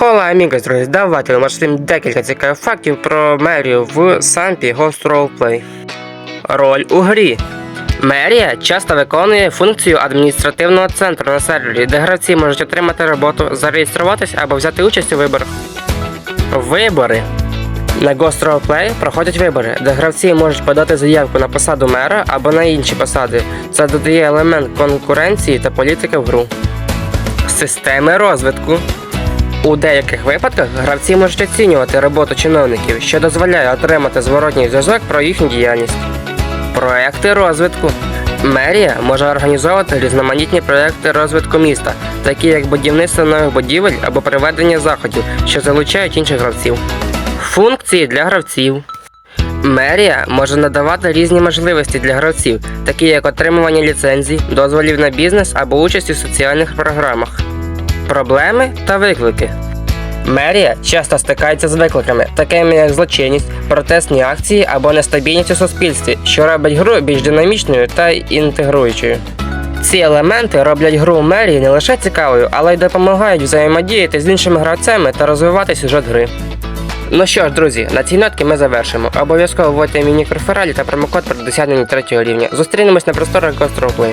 Хола амігос, друзі, давайте розповім декілька цікавих фактів про мерію в Сампі Ghost Roleplay. Роль у грі. Мерія часто виконує функцію адміністративного центру на сервері, де гравці можуть отримати роботу, зареєструватись або взяти участь у виборах. Вибори. На Ghost Roleplay проходять вибори, де гравці можуть подати заявку на посаду мера або на інші посади. Це додає елемент конкуренції та політики в гру. Системи розвитку. У деяких випадках гравці можуть оцінювати роботу чиновників, що дозволяє отримати зворотній зв'язок про їхню діяльність. Проекти розвитку. Мерія може організовувати різноманітні проекти розвитку міста, такі як будівництво нових будівель або проведення заходів, що залучають інших гравців. Функції для гравців. Мерія може надавати різні можливості для гравців, такі як отримування ліцензій, дозволів на бізнес або участь у соціальних програмах. Проблеми та виклики. Мерія часто стикається з викликами, такими як злочинність, протестні акції або нестабільність у суспільстві, що робить гру більш динамічною та інтегруючою. Ці елементи роблять гру мерії не лише цікавою, але й допомагають взаємодіяти з іншими гравцями та розвивати сюжет гри. Ну що ж, друзі, на цій нотці ми завершимо. Обов'язково вводьте міні та промокод при досягненні третього рівня. Зустрінемось на просторах Roleplay.